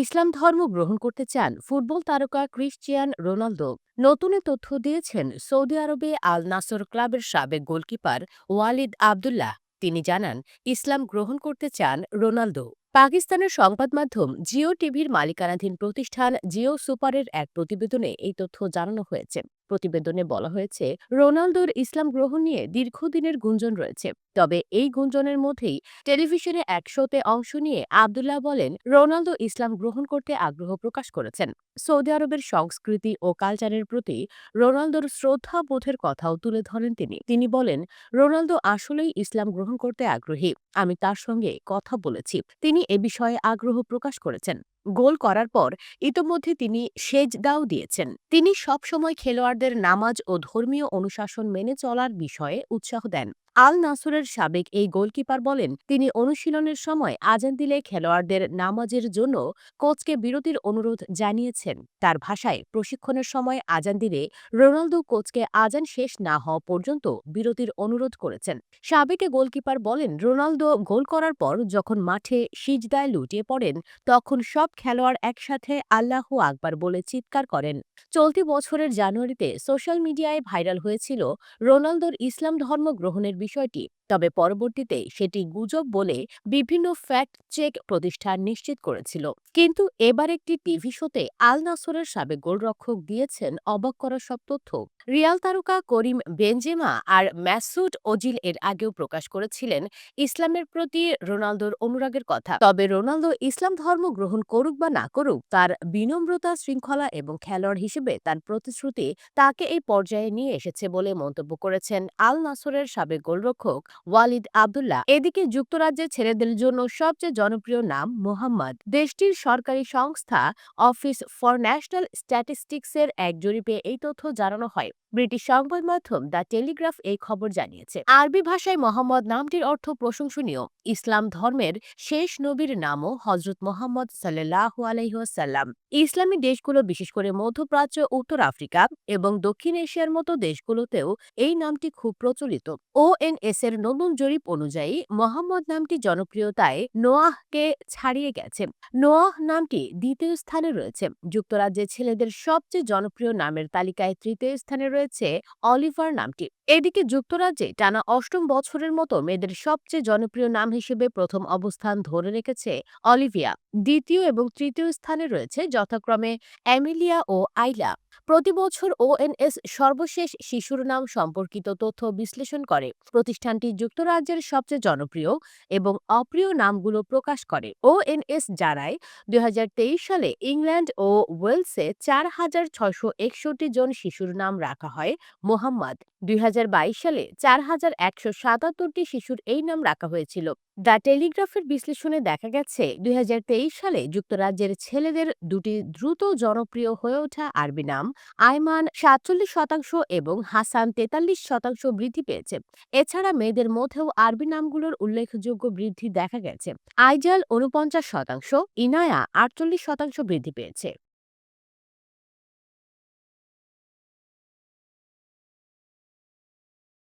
ইসলাম ধর্ম গ্রহণ করতে চান ফুটবল তারকা ক্রিশ্চিয়ান রোনালদো। নতুন তথ্য দিয়েছেন সৌদি আরবে আল নাসর ক্লাবের সাবেক গোলকিপার ওয়ালিদ আবদুল্লাহ। তিনি জানান, ইসলাম গ্রহণ করতে চান রোনালদো। পাকিস্তানের সংবাদ মাধ্যম জিও টিভির মালিকানাধীন প্রতিষ্ঠান জিও সুপারের এক প্রতিবেদনে এই তথ্য জানানো হয়েছে। প্রতিবেদনে বলা হয়েছে, রোনালদোর ইসলাম গ্রহণ নিয়ে দীর্ঘদিনের গুঞ্জন রয়েছে। তবে এই গুঞ্জনের মধ্যেই টেলিভিশনে এক শোতে অংশ নিয়ে আবদুল্লাহ বলেন, রোনালদো ইসলাম গ্রহণ করতে আগ্রহ প্রকাশ করেছেন। সৌদি আরবের সংস্কৃতি ও কালচারের প্রতি রোনালদোর শ্রদ্ধা বোধের কথাও তুলে ধরেন তিনি। তিনি বলেন, রোনালদো আসলেই ইসলাম গ্রহণ করতে আগ্রহী। আমি তার সঙ্গে কথা বলেছি। তিনি এ বিষয়ে আগ্রহ প্রকাশ করেছেন। গোল করার পর ইতোমধ্যে তিনি সেজদাও দিয়েছেন। তিনি সবসময় খেলোয়াড়দের নামাজ ও ধর্মীয় অনুশাসন মেনে চলার বিষয়ে উৎসাহ দেন। আল নাসরের সাবেক এই গোলকিপার বলেন, তিনি অনুশীলনের সময় আজান দিলে খেলোয়াড়দের নামাজের জন্য কোচকে বিরতির অনুরোধ জানিয়েছেন। তার ভাষায়, প্রশিক্ষণের সময় আজান দিলে রোনালদো কোচকে আজান শেষ না হওয়া পর্যন্ত বিরতির অনুরোধ করেছেন। সাবেক গোলকিপার বলেন, রোনালদো গোল করার পর যখন মাঠে সিজদায় লুটিয়ে পড়েন, তখন সব খেলোয়াড় একসাথে আল্লাহ আকবার বলে চিৎকার করেন। চলতি বছরের জানুয়ারিতে সোশ্যাল মিডিয়ায় ভাইরাল হয়েছিল রোনালদোর ইসলাম ধর্ম গ্রহণের বিষয়টি। তবে পরবর্তীতে সেটি গুজব বলে বিভিন্ন ফ্যাক্ট চেক প্রতিষ্ঠান নিশ্চিত করেছিল। কিন্তু এবার একটি টিভি শোতে আল নাসরের সাবেক গোলরক্ষক দিয়েছেন অবাক করা সব তথ্য। রিয়াল তারকা করিম বেনজেমা আর ম্যাসুড ওজিল এর আগেও প্রকাশ করেছিলেন ইসলামের প্রতি রোনালদোর অনুরাগের কথা। তবে রোনালদো ইসলাম ধর্ম গ্রহণ করুক বা না করুক, তার বিনম্রতা, শৃঙ্খলা এবং খেলোয়াড় হিসেবে তার প্রতিশ্রুতি তাকে এই পর্যায়ে নিয়ে এসেছে বলে মন্তব্য করেছেন আল নাসরের সাবেক গোলরক্ষক ওয়ালিদ আবদুল্লাহ। এদিকে যুক্তরাজ্যের ছেলেদের জন্য সবচেয়ে জনপ্রিয় নাম মোহাম্মদ। দেশটির সরকারি সংস্থা অফিস ফর ন্যাশনাল স্ট্যাটিস্টিক্সের এক জরিপে এই তথ্য জানানো হয়। ব্রিটিশ সংবাদ মাধ্যম দ্য টেলিগ্রাফ এই খবর জানিয়েছে। আরবি ভাষায় মোহাম্মদ নামটির অর্থ প্রশংসনীয়। ইসলাম ধর্মের শেষ নবীর নামও হজরত মোহাম্মদ সাল্লাহ আলহিহাসাল্লাম ইসলামী দেশগুলো, বিশেষ করে মধ্যপ্রাচ্য, উত্তর আফ্রিকা এবং দক্ষিণ এশিয়ার মতো দেশগুলোতেও এই নামটি খুব প্রচলিত। ওএনএস এর নতুন জরিপ অনুযায়ী মোহাম্মদ নামটি জনপ্রিয়তায় নোয়াহকে ছাড়িয়ে গেছে। নোয়াহ নামটি দ্বিতীয় স্থানে রয়েছে। যুক্তরাজ্যের ছেলেদের সবচেয়ে জনপ্রিয় নামের তালিকায় তৃতীয় স্থানে রয়েছে অলিভার নামটি। এদিকে যুক্তরাজ্যে টানা অষ্টম বছরের মতো মেয়েদের সবচেয়ে জনপ্রিয় নাম হিসেবে প্রথম অবস্থান ধরে রেখেছে অলিভিয়া। দ্বিতীয় এবং তৃতীয় স্থানে রয়েছে যথাক্রমে অ্যামিলিয়া ও আইলা। প্রতি বছর ওএনএস সর্বশেষ শিশুর নাম সম্পর্কিত তথ্য বিশ্লেষণ করে। প্রতিষ্ঠানটি যুক্তরাজ্যের সবচেয়ে জনপ্রিয় এবং অপ্রিয় নামগুলো প্রকাশ করে। ওএনএস জানায় দুই সালে ইংল্যান্ড ও ওয়েলসে চার হাজার ছয়শো একষট্টি জন শিশুর নাম রাখা হয় মোহাম্মদ। দুই হাজার বাইশ সালে চার হাজার একশো সাতাত্তরটি শিশুর এই নাম রাখা হয়েছিল। দ্য টেলিগ্রাফের বিশ্লেষণে দেখা গেছে, দুই সালে যুক্তরাজ্যের ছেলেদের দুটি দ্রুত জনপ্রিয় হয়ে ওঠা আরবি নাম আয়মান সাতচল্লিশ শতাংশ এবং হাসান তেতাল্লিশ শতাংশ বৃদ্ধি পেয়েছে। এছাড়া মেয়েদের মধ্যেও আরবি নামগুলোর উল্লেখযোগ্য বৃদ্ধি দেখা গেছে। আইজাল উনপঞ্চাশ শতাংশ, ইনায়া আটচল্লিশ শতাংশ বৃদ্ধি পেয়েছে।